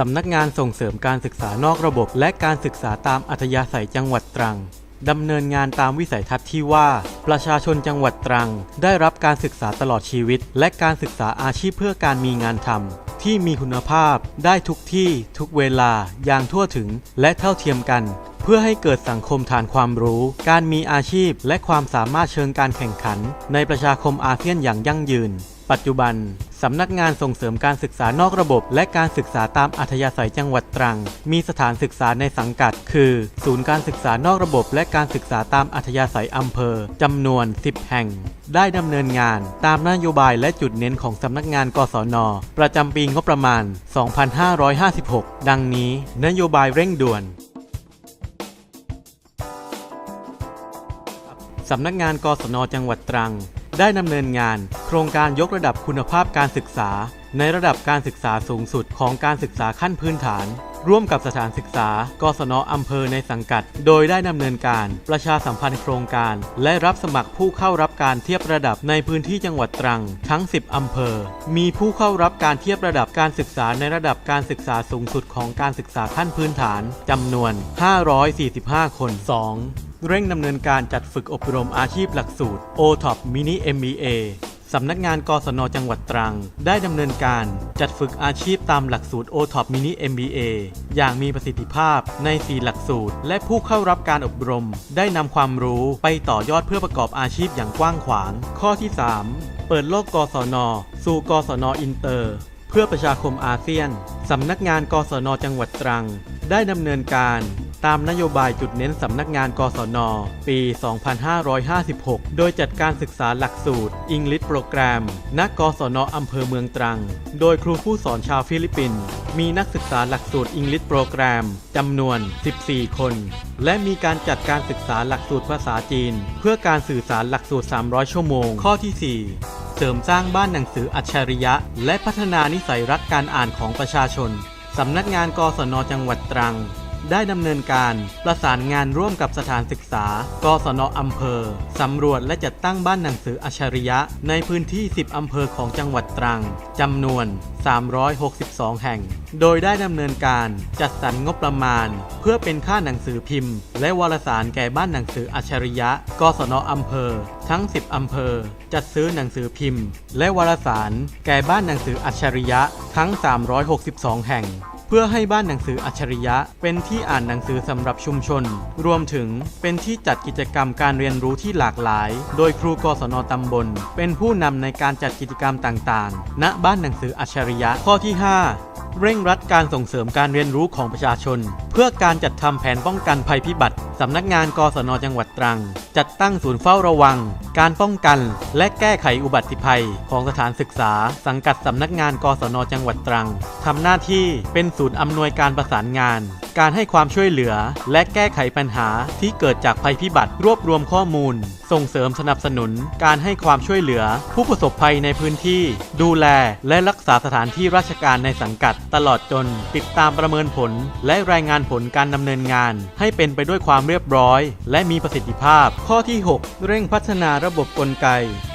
สำนักงานส่งเสริมการศึกษานอกระบบ และการศึกษาตามอัธยาศัยจังหวัดตรังดำเนินงานตามวิสัยทัศน์ที่ว่า ประชาชนจังหวัดตรัง ได้รับการศึกษาตลอดชีวิต และการศึกษาอาชีพเพื่อการมีงานทำที่มีคุณภาพ ได้ทุกที่ ทุกเวลา อย่างทั่วถึง และเท่าเทียมกัน เพื่อให้เกิดสังคมฐานความรู้ การมีอาชีพ และความสามารถเชิงการแข่งขัน ในประชาคมอาเซียนอย่างยั่งยืน ปัจจุบัน สำนักงานส่งเสริมการศึกษานอกระบบ และการศึกษาตามอัธยาศัยจังหวัดตรัง มีสถานศึกษาในสังกัด คือ ศูนย์การศึกษานอกระบบ และการศึกษาตามอัธยาศัยอำเภอจำนวน 10 แห่ง ได้ดำเนินงานตามนโยบายและจุดเน้นของสำนักงานกศน ประจำปีงบประมาณ 2556 ดังนี้ นโยบายเร่งด่วนสำนักงานกศนจังหวัดตรัง ได้ดำเนินงาน โครงการยกระดับคุณภาพการศึกษา ในระดับการศึกษาสูงสุดของการศึกษาขั้นพื้นฐาน ร่วมกับสถานศึกษากศนอำเภอในสังกัด โดยได้ดำเนินการประชาสัมพันธ์โครงการ และรับสมัครผู้เข้ารับการเทียบระดับในพื้นที่จังหวัดตรังทั้ง 10 อำเภอ มีผู้เข้ารับการเทียบระดับการศึกษาในระดับการศึกษาสูงสุดของการศึกษาขั้นพื้นฐานจำนวน 545 คน 2. เร่งดำเนินการจัดฝึกอบรมอาชีพหลักสูตร OTOP Mini MBA สำนักงานกศนจังหวัดตรัง ได้ดำเนินการจัดฝึกอาชีพตามหลักสูตร OTOP Mini MBA อย่างมีประสิทธิภาพใน 4 หลักสูตร และผู้เข้ารับการอบรม ได้นำความรู้ไปต่อยอดเพื่อประกอบอาชีพอย่างกว้างขวาง ข้อที่ 3 เปิดโลกกศน สู่กศนอินเตอร์ เพื่อประชาคมอาเซียน สำนักงานกศนจังหวัดตรัง ได้ดำเนินการ ตามนโยบายจุดเน้นสำนักงานกศน ปี 2556 โดยจัดการศึกษาหลักสูตร English Program ณกศนอำเภอเมืองตรัง โดยครูผู้สอนชาวฟิลิปปินส์มีนักศึกษาหลักสูตร English Program จำนวน 14 คน และมีการจัดการศึกษาหลักสูตรภาษาจีน เพื่อการสื่อสารหลักสูตร 300 ชั่วโมง ข้อที่ 4เสริมสร้างบ้านหนังสืออัจฉริยะ และพัฒนานิสัยรักการอ่านของประชาชน สำนักงานกศนจังหวัดตรัง ได้ดำเนินการประสานงานร่วมกับสถานศึกษา กศนอำเภอ สำรวจและจัดตั้งบ้านหนังสืออัจฉริยะ ในพื้นที่ 10 อำเภอของจังหวัดตรัง จำนวน 362 แห่ง โดยได้ดำเนินการจัดสรรงบประมาณ เพื่อเป็นค่าหนังสือพิมพ์ และวารสารแก่บ้านหนังสืออัจฉริยะ กศนอำเภอ ทั้ง 10 อำเภอ จัดซื้อหนังสือพิมพ์ และวารสารแก่บ้านหนังสืออัจฉริยะ ทั้ง 362 แห่ง เพื่อให้บ้านหนังสืออัจฉริยะ เป็นที่อ่านหนังสือสำหรับชุมชน รวมถึงเป็นที่จัดกิจกรรมการเรียนรู้ที่หลากหลาย โดยครูกศนตำบล เป็นผู้นำในการจัดกิจกรรมต่างๆ ณบ้านหนังสืออัจฉริยะข้อที่ 5 เร่งรัดการส่งเสริมการเรียนรู้ของประชาชน พื่อการจัดทำแผนป้องกันภัยพิบัติสำนักงานกศนจังหวัดตรัง จัดตั้งศูนย์เฝ้าระวัง การป้องกันและแก้ไขอุบัติภัย ของสถานศึกษา สังกัดสำนักงานกศนจังหวัดตรังทำหน้าที่เป็นศูนย์อำนวยการประสานงาน การให้ความช่วยเหลือ และแก้ไขปัญหาที่เกิดจากภัยพิบัติรวบรวมข้อมูล ส่งเสริมสนับสนุน การให้ความช่วยเหลือ ผู้ประสบภัยในพื้นที่ ดูแลและรักษาสถานที่ราชการในสังกัด ตลอดจน ติดตามประเมินผล และรายงานผลการดำเนินงาน ให้เป็นไปด้วยความเรียบร้อย และมีประสิทธิภาพ ข้อที่ 6 เร่งพัฒนาระบบกลไก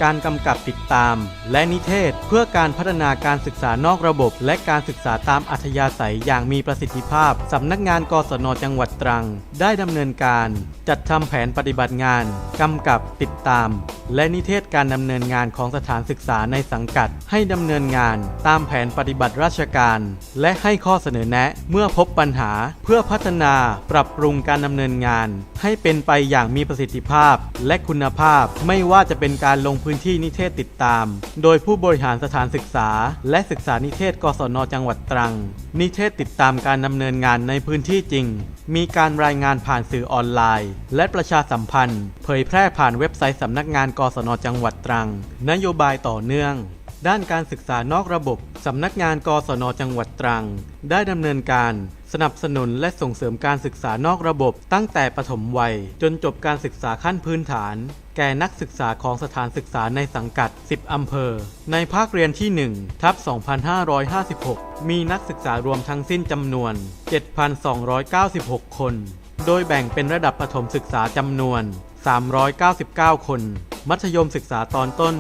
การกำกับติดตาม และนิเทศ เพื่อการพัฒนาการศึกษานอกระบบ และการศึกษาตามอัธยาศัยอย่างมีประสิทธิภาพสำนักงานกศนจังหวัดตรัง ได้ดำเนินการ จัดทำแผนปฏิบัติงานกำกับติดตาม และนิเทศการดำเนินงานของสถานศึกษาในสังกัด ให้ดำเนินงาน ตามแผนปฏิบัติราชการ และให้ข้อเสนอแนะ เมื่อพบปัญหาเพื่อพัฒนาปรับปรุงการดำเนินงาน ให้เป็นไปอย่างมีประสิทธิภาพและคุณภาพ ไม่ว่าจะเป็นการลงพื้นที่นิเทศติดตาม โดยผู้บริหารสถานศึกษา และศึกษานิเทศ กศน จังหวัดตรัง นิเทศติดตามการดำเนินงานในพื้นที่จริง มีการรายงานผ่านสื่อออนไลน์ และประชาสัมพันธ์ เผยแพร่ผ่านเว็บไซต์สำนักงาน กศน จังหวัดตรัง นโยบายต่อเนื่องด้านการศึกษานอกระบบ สำนักงานกศน จังหวัดตรัง ได้ดำเนินการ สนับสนุนและส่งเสริมการศึกษานอกระบบตั้งแต่ปฐมวัย จนจบการศึกษาขั้นพื้นฐาน แก่นักศึกษาของสถานศึกษาในสังกัด 10 อำเภอ ในภาคเรียนที่ 1 ทับ 2556 มีนักศึกษารวมทั้งสิ้นจำนวน 7,296 คน โดยแบ่งเป็นระดับประถมศึกษาจำนวน 399 คน มัธยมศึกษาตอนต้น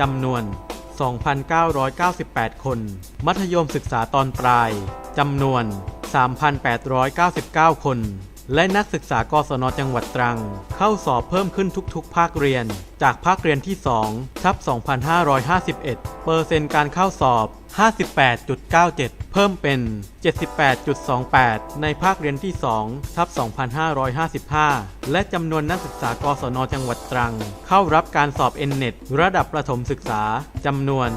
จำนวน 2,998 คน มัธยมศึกษาตอนปลาย จำนวน 3,899 คน และนักศึกษากศนจังหวัดตรัง เข้าสอบเพิ่มขึ้นทุกๆ ภาคเรียน จากภาคเรียนที่2ทับ 2551 เปอร์เซ็นต์การเข้าสอบ 58.97 เพิ่มเป็น 78.28 ในภาคเรียนที่2ทับ 2555 และจำนวนนักศึกษากศนจังหวัดตรัง เข้ารับการสอบ n-net ระดับประถมศึกษาจำนวน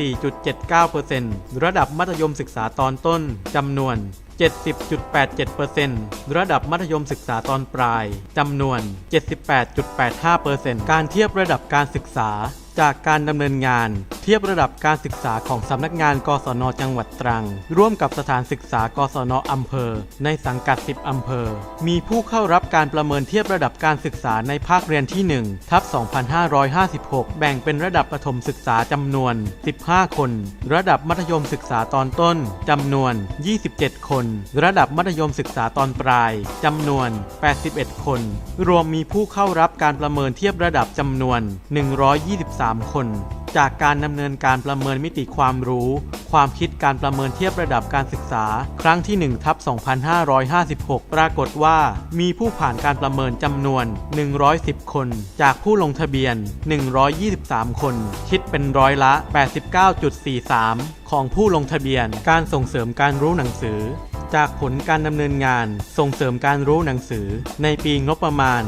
84.79%ระดับมัธยมศึกษาตอนต้นจำนวน 70.87%ระดับมัธยมศึกษาตอนปลายจำนวน 78.85%การเทียบระดับการศึกษาจากการดำเนินงาน ทียบระดับการศึกษาของสำนักงาน กศน จังหวัดตรัง ร่วมกับสถานศึกษา กศน อำเภอ ในสังกัด 10 อำเภอ มีผู้เข้ารับการประเมินเทียบระดับการศึกษาในภาคเรียนที่ 1 ทับ 2556 แบ่งเป็นระดับประถมศึกษาจำนวน 15 คน ระดับมัธยมศึกษาตอนต้นจำนวน 27 คน ระดับมัธยมศึกษาตอนปลายจำนวน 81 คน รวมมีผู้เข้ารับการประเมินเทียบระดับจำนวน 123 คน จากการดำเนินการประเมินมิติความรู้ ความคิดการประเมินเทียบระดับการศึกษา ครั้งที่1ทับ2556 ปรากฏว่า มีผู้ผ่านการประเมินจำนวน 110 คน จากผู้ลงทะเบียน 123 คน คิดเป็นร้อยละ 89.43 ของผู้ลงทะเบียน การส่งเสริมการรู้หนังสือ จากผลการดำเนินงานส่งเสริมการรู้หนังสือ ในปีงบประมาณ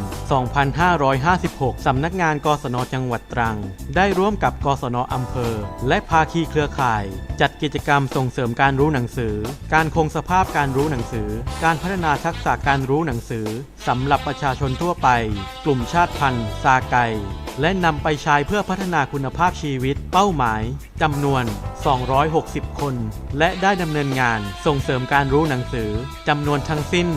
2556 สำนักงานกศนจังหวัดตรัง ได้ร่วมกับกศนอำเภอ และภาคีเครือข่าย จัดกิจกรรมส่งเสริมการรู้หนังสือ การคงสภาพการรู้หนังสือ การพัฒนาทักษะการรู้หนังสือ สำหรับประชาชนทั่วไป กลุ่มชาติพันธุ์ ซาไก และนำไปใช้เพื่อพัฒนาคุณภาพชีวิต เป้าหมายจำนวน 260 คน และได้ดำเนินงานส่งเสริมการรู้หนังสือจำนวนทั้งสิ้น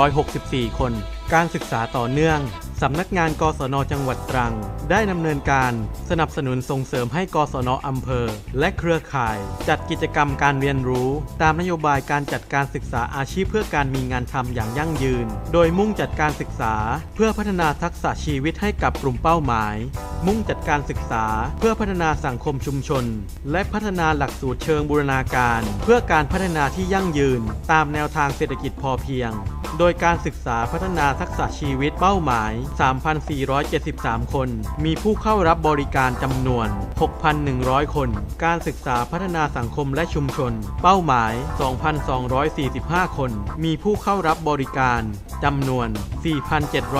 264 คน การศึกษาต่อเนื่อง สำนักงานกศนจังหวัดตรัง ได้ดำเนินการสนับสนุนส่งเสริมให้กศนอำเภอ และเครือข่าย จัดกิจกรรมการเรียนรู้ ตามนโยบายการจัดการศึกษาอาชีพเพื่อการมีงานทำอย่างยั่งยืน โดยมุ่งจัดการศึกษา เพื่อพัฒนาทักษะชีวิตให้กับกลุ่มเป้าหมาย มุ่งจัดการศึกษา เพื่อพัฒนาสังคมชุมชน และพัฒนาหลักสูตรเชิงบูรณาการ เพื่อการพัฒนาที่ยั่งยืน ตามแนวทางเศรษฐกิจพอเพียง โดยการศึกษาพัฒนาทักษะชีวิตเป้าหมาย 3,473 คน มีผู้เข้ารับบริการจำนวน 6,100 คน การศึกษาพัฒนาสังคมและชุมชน เป้าหมาย 2,245 คน มีผู้เข้ารับบริการจำนวน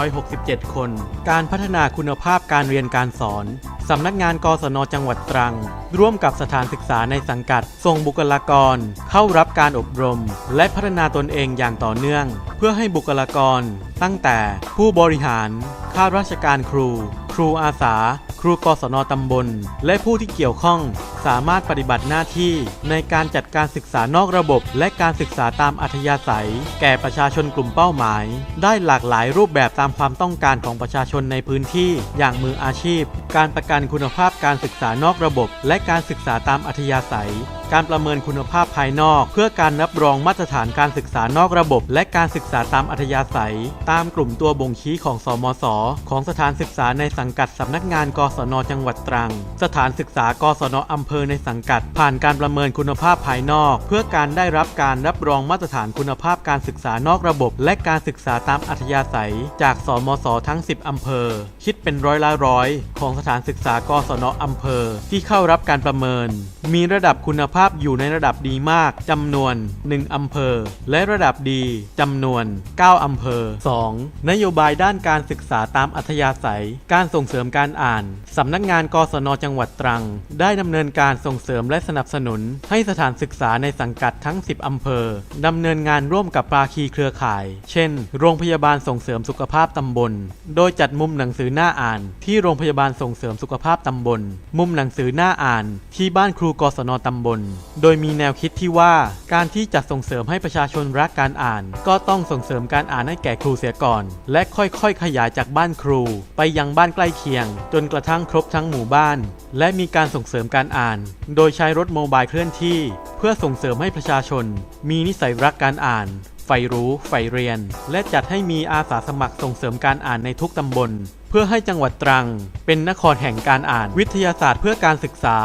4,767 คน การพัฒนาคุณภาพการเรียนการสอน สำนักงานกศนจังหวัดตรัง ร่วมกับสถานศึกษาในสังกัด ส่งบุคลากร เข้ารับการอบรม และพัฒนาตนเองอย่างต่อเนื่อง เพื่อให้บุคลากร ตั้งแต่ผู้บริหาร ข้าราชการครู ครูอาสา ครูกศนตำบล และผู้ที่เกี่ยวข้อง สามารถปฏิบัติหน้าที่ในการจัดการศึกษานอกระบบ และการศึกษาตามอัธยาศัย แก่ประชาชนกลุ่มเป้าหมาย ได้หลากหลายรูปแบบตามความต้องการของประชาชนในพื้นที่ อย่างมืออาชีพ การประกันคุณภาพการศึกษานอกระบบ และการศึกษาตามอัธยาศัย การประเมินคุณภาพภายนอก เพื่อการรับรองมาตรฐานการศึกษานอกระบบ และการศึกษาตามอัธยาศัย ตามกลุ่มตัวบ่งชี้ของสมศของสถานศึกษาในสังกัดสำนักงาน กศนจังหวัดตรัง สถานศึกษากศนอำเภอในสังกัด ผ่านการประเมินคุณภาพภายนอก เพื่อการได้รับการรับรองมาตรฐานคุณภาพการศึกษานอกระบบ และการศึกษาตามอัธยาศัย จากสมศทั้ง 10 อำเภอ คิดเป็นร้อยละร้อย ของสถานศึกษากศนอำเภอ ที่เข้ารับการประเมิน มีระดับคุณภาพอยู่ในระดับดีมากจำนวน 1 อำเภอ และระดับดีจำนวน 9 อำเภอ 2. นโยบายด้านการศึกษาตามอัธยาศัย การส่งเสริมการอ่านสำนักงานกศนจังหวัดตรัง ได้ดำเนินการส่งเสริมและสนับสนุน ให้สถานศึกษาในสังกัดทั้ง 10 อำเภอดำเนินงานร่วมกับภาคีเครือข่าย เช่น โรงพยาบาลส่งเสริมสุขภาพตำบล โดยจัดมุมหนังสือหน้าอ่าน ที่โรงพยาบาลส่งเสริมสุขภาพตำบล มุมหนังสือหน้าอ่าน ที่บ้านครูกศนตำบล โดยมีแนวคิดที่ว่า การที่จะส่งเสริมให้ประชาชนรักการอ่าน ก็ต้องส่งเสริมการอ่านให้แก่ครูเสียก่อน และค่อยๆ ขยายจากบ้านครู ไปยังบ้านใกล้เคียง จนกระทั่งครบทั้งหมู่บ้าน และมีการส่งเสริมการอ่านโดยใช้รถโมบายเคลื่อนที่ เพื่อส่งเสริมให้ประชาชน มีนิสัยรักการอ่านใฝ่รู้ใฝ่เรียน และจัดให้มีอาสาสมัครส่งเสริมการอ่านในทุกตำบล เพื่อให้จังหวัดตรัง เป็นนครแห่งการอ่านวิทยาศาสตร์เพื่อการศึกษา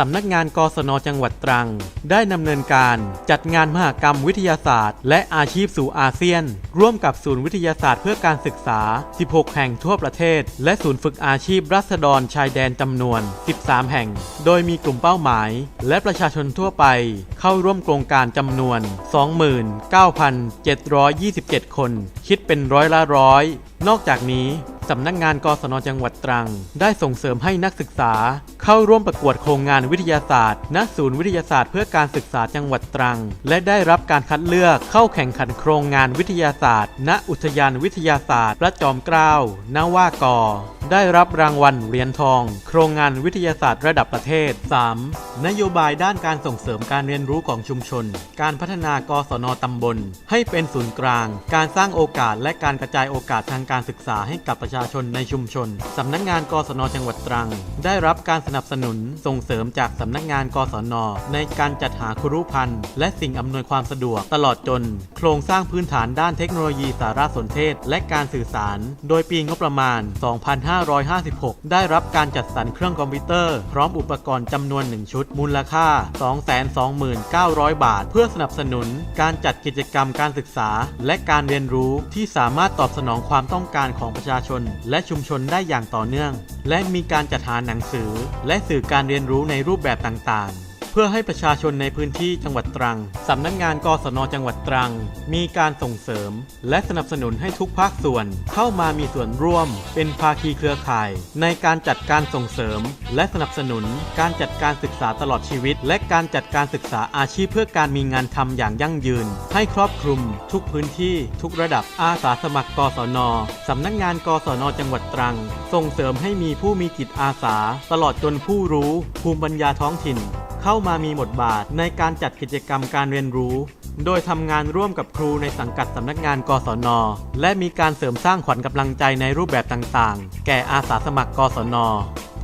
สำนักงานกศนจังหวัดตรัง ได้ดำเนินการจัดงานมหกรรมวิทยาศาสตร์ และอาชีพสู่อาเซียน ร่วมกับศูนย์วิทยาศาสตร์เพื่อการศึกษา 16 แห่งทั่วประเทศ และศูนย์ฝึกอาชีพรัษฎรชายแดนจำนวน 13 แห่ง โดยมีกลุ่มเป้าหมาย และประชาชนทั่วไป เข้าร่วมโครงการจำนวน 29,727 คน คิดเป็นร้อยละร้อยนอกจากนี้สำนักงงานกศนจังหวัดตรัง ได้ส่งเสริมให้นักศึกษา เข้าร่วมประกวดโครงงานวิทยาศาสตร์ ณ ศูนย์วิทยาศาสตร์เพื่อการศึกษาจังหวัดตรัง และได้รับการคัดเลือกเข้าแข่งขันโครงงานวิทยาศาสตร์ ณ อุทยานวิทยาศาสตร์ พระจอมเกล้านว่ากอ ได้รับรางวัลเหรียญทอง โครงงานวิทยาศาสตร์ระดับประเทศ 3. นโยบายด้านการส่งเสริมการเรียนรู้ของชุมชน การพัฒนากศนตำบล ให้เป็นศูนย์กลาง การสร้างโอกาสและการกระจายโอกาสทางการศึกษาให้กับประชาชนในชุมชน สำนักงานกศนจังหวัดตรัง ได้รับการสนับสนุนส่งเสริมจากสำนักงานกศนในการจัดหาครุพันธ์และสิ่งอำนวยความสะดวกตลอดจน โครงสร้างพื้นฐานด้านเทคโนโลยีสารสนเทศ และการสื่อสาร โดยปีงบประมาณ 2556 ได้รับการจัดสรรเครื่องคอมพิวเตอร์ พร้อมอุปกรณ์จำนวน 1 ชุด มูลค่า 229,000 บาท เพื่อสนับสนุนการจัดกิจกรรมการศึกษา และการเรียนรู้ที่สามารถตอบสนองความต้ององการของประชาชน และชุมชนได้อย่างต่อเนื่อง และมีการจัดหาหนังสือ และสื่อการเรียนรู้ในรูปแบบต่างๆ พื่อให้ประชาชนในพื้นที่จังหวัดตรังสำนักงงานกศนจังหวัดตรัง มีการส่งเสริม และสนับสนุนให้ทุกภาคส่วน เข้ามามีส่วนร่วม เป็นภาคีเครือข่าย ในการจัดการส่งเสริม และสนับสนุน การจัดการศึกษาตลอดชีวิต และการจัดการศึกษาอาชีพเพื่อการมีงานทำอย่างยั่งยืน ให้ครอบคลุม ทุกพื้นที่ ทุกระดับอาสาสมัครกศนสำนักงานกศนจังหวัดตรัง ส่งเสริมให้มีผู้มีจิตอาสา ตลอดจนผู้รู้ ภูมิปัญญาท้องถิ่น เข้ามามีบทบาทในการจัดกิจกรรมการเรียนรู้ โดยทำงานร่วมกับครูในสังกัดสำนักงานกศน และมีการเสริมสร้างขวัญกำลังใจในรูปแบบต่างๆ แก่อาสาสมัครกศน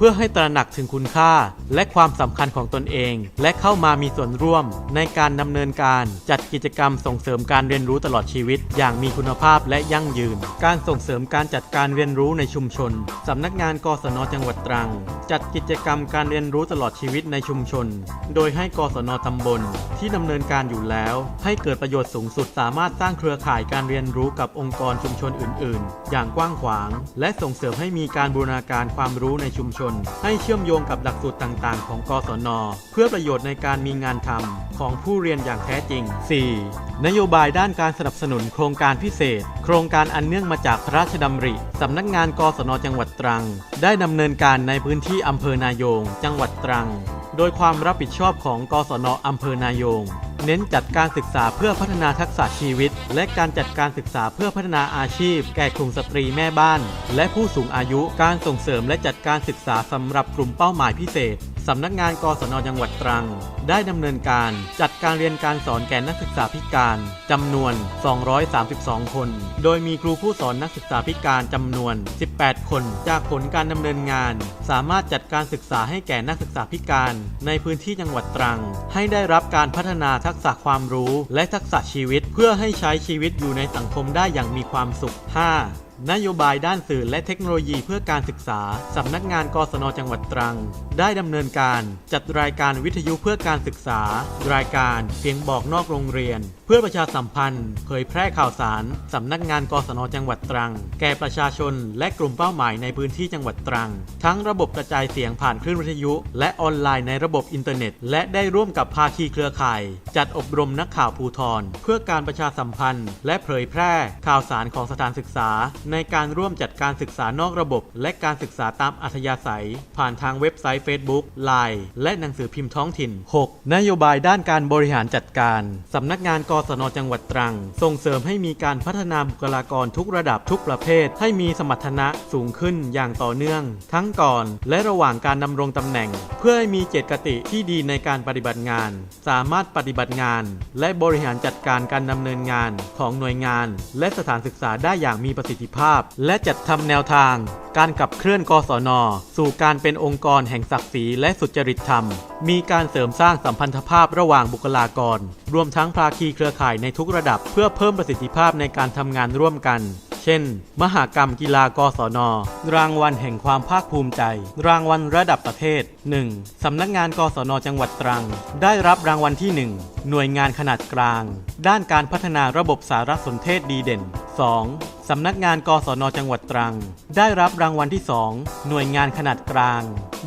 พื่อให้ตระหนักถึงคุณค่า และความสำคัญของตนเอง และเข้ามามีส่วนร่วม ในการดำเนินการจัดกิจกรรมส่งเสริมการเรียนรู้ตลอดชีวิต อย่างมีคุณภาพและยั่งยืน การส่งเสริมการจัดการเรียนรู้ในชุมชนสำนักงานกศนจังหวัดตรัง จัดกิจกรรมการเรียนรู้ตลอดชีวิตในชุมชน โดยให้กศนตำบล ที่ดำเนินการอยู่แล้ว ให้เกิดประโยชน์สูงสุดสามารถสร้างเครือข่ายการเรียนรู้กับองค์กรชุมชนอื่น ๆ อย่างกว้างขวาง และส่งเสริมให้มีการบูรณาการความรู้ในชุมชนให้เชื่อมโยงกับหลักสูตรต่างๆ ของกศน เพื่อประโยชน์ในการมีงานทำของผู้เรียนอย่างแท้จริง 4. นโยบายด้านการสนับสนุนโครงการพิเศษ โครงการอันเนื่องมาจากพระราชดำริสำนักงานกศนจังหวัดตรัง ได้ดำเนินการในพื้นที่อำเภอนายง จังหวัดตรัง โดยความรับผิดชอบของกศนอำเภอนายง เน้นจัดการศึกษาเพื่อพัฒนาทักษะชีวิต และการจัดการศึกษาเพื่อพัฒนาอาชีพ แก่กลุ่มสตรีแม่บ้าน และผู้สูงอายุการส่งเสริมและจัดการศึกษาสำหรับกลุ่มเป้าหมายพิเศษ สำนักงานกศนจังหวัดตรัง ได้ดำเนินการจัดการเรียนการสอนแก่นักศึกษาพิการจำนวน 232 คน โดยมีครูผู้สอนนักศึกษาพิการจำนวน 18 คน จากผลการดำเนินงาน สามารถจัดการศึกษาให้แก่นักศึกษาพิการในพื้นที่จังหวัดตรัง ให้ได้รับการพัฒนาทักษะความรู้และทักษะชีวิต เพื่อให้ใช้ชีวิตอยู่ในสังคมได้อย่างมีความสุข 5. นโยบายด้านสื่อและเทคโนโลยีเพื่อการศึกษา สำนักงานกศนจังหวัดตรัง ได้ดำเนินการจัดรายการวิทยุเพื่อการศึกษา รายการเสียงบอกนอกโรงเรียน เพื่อประชาสัมพันธ์ เผยแพร่ข่าวสาร สำนักงานกศนจังหวัดตรัง แก่ประชาชน และกลุ่มเป้าหมายในพื้นที่จังหวัดตรัง ทั้งระบบกระจายเสียงผ่านคลื่นวิทยุ และออนไลน์ในระบบอินเทอร์เน็ต และได้ร่วมกับภาคีเครือข่าย จัดอบรมนักข่าวภูทรเพื่อการประชาสัมพันธ์ และเผยแพร่ข่าวสารของสถานศึกษาในการร่วมจัดการศึกษานอกระบบ และการศึกษาตามอัธยาศัย ผ่านทางเว็บไซต์ Facebook Line และหนังสือพิมพ์ท้องถิ่น 6. นโยบายด้านการบริหารจัดการสำนักงานกศนจังหวัดตรัง ส่งเสริมให้มีการพัฒนาบุคลากรทุกระดับทุกประเภท ให้มีสมรรถนะสูงขึ้นอย่างต่อเนื่อง ทั้งก่อนและระหว่างการดำรงตำแหน่ง เพื่อให้มีเจตคติที่ดีในการปฏิบัติงาน สามารถปฏิบัติงาน และบริหารจัดการการดำเนินงานของหน่วยงาน และสถานศึกษาได้อย่างมีประสิทธิภาพ และจัดทำแนวทาง การขับเคลื่อนกศน สู่การเป็นองค์กรแห่งศักดิ์ศรีและสุจริตธรรม มีการเสริมสร้างสัมพันธภาพระหว่างบุคลากร รวมทั้งภาคีเครือข่ายในทุกระดับ เพื่อเพิ่มประสิทธิภาพในการทำงานร่วมกัน เช่น มหากรรมกีฬากศน รางวัลแห่งความภาคภูมิใจ รางวัลระดับประเทศ 1. สำนักงานกศนจังหวัดตรัง ได้รับรางวัลที่ 1 หน่วยงานขนาดกลาง ด้านการพัฒนาระบบสารสนเทศดีเด่น 2. สำนักงานกศนจังหวัดตรัง ได้รับรางวัลที่ 2 หน่วยงานขนาดกลาง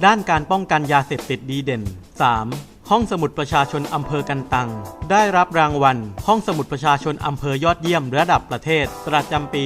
ด้านการป้องกันยาเสพติดดีเด่น 3. ห้องสมุดประชาชนอำเภอกันตัง ได้รับรางวัล ห้องสมุดประชาชนอำเภอยอดเยี่ยมระดับประเทศ ประจำปี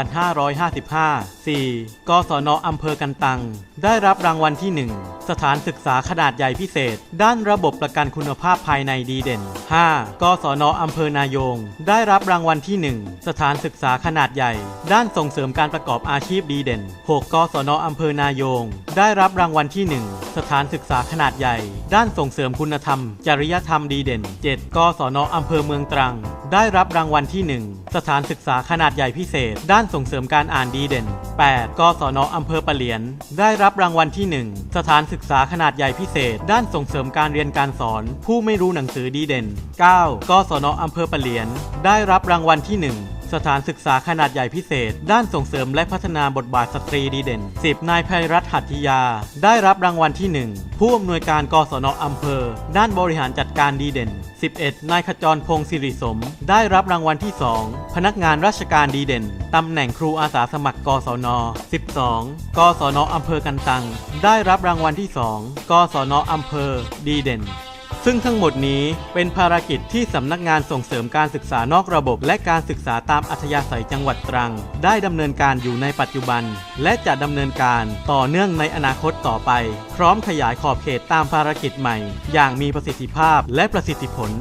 2555 4. กศนอำเภอกันตัง ได้รับรางวัลที่ 1 สถานศึกษาขนาดใหญ่พิเศษ ด้านระบบประกันคุณภาพภายในดีเด่น 5. กศนอำเภอนายง ได้รับรางวัลที่ 1 สถานศึกษาขนาดใหญ่ ด้านส่งเสริมการประกอบอาชีพดีเด่น 6. กศนอำเภอนายง ได้รับรางวัลที่ 1 สถานศึกษาขนาดใหญ่ ด้านส่งเสริริมคุณธรรม จริยธรรมดีเด่น 7. กศนอำเภอเมืองตรัง ได้รับรางวัลที่ 1 สถานศึกษาขนาดใหญ่พิเศษ ด้านส่งเสริมการอ่านดีเด่น 8. กศนอำเภอปะเหลียน ได้รับรางวัลที่ 1 สถานศึกษาขนาดใหญ่พิเศษ ด้านส่งเสริมการเรียนการสอน ผู้ไม่รู้หนังสือดีเด่น 9. กศนอำเภอปะเหลียน ได้รับรางวัลที่ 1 สถานศึกษาขนาดใหญ่พิเศษ ด้านส่งเสริมและพัฒนาบทบาทสตรีดีเด่น 10. นายภัยรัฐหัตถยา ได้รับรางวัลที่ 1 ผู้อำนวยการกศนอำเภอ ด้านบริหารจัดการดีเด่น 11. นายขจรพงศ์สิริสม ได้รับรางวัลที่ 2 พนักงานราชการดีเด่น ตำแหน่งครูอาสาสมัครกศน 12 กศนอำเภอกันตัง ได้รับรางวัลที่ 2 กศนอำเภอ ดีเด่น ซึ่งทั้งหมดนี้เป็นภารกิจที่สำนักงานส่งเสริมการศึกษานอกระบบ และการศึกษาตามอัธยาศัยจังหวัดตรัง ได้ดำเนินการอยู่ในปัจจุบัน และจะดำเนินการต่อเนื่องในอนาคตต่อไป พร้อมขยายขอบเขตตามภารกิจใหม่ อย่างมีประสิทธิภาพและประสิทธิผล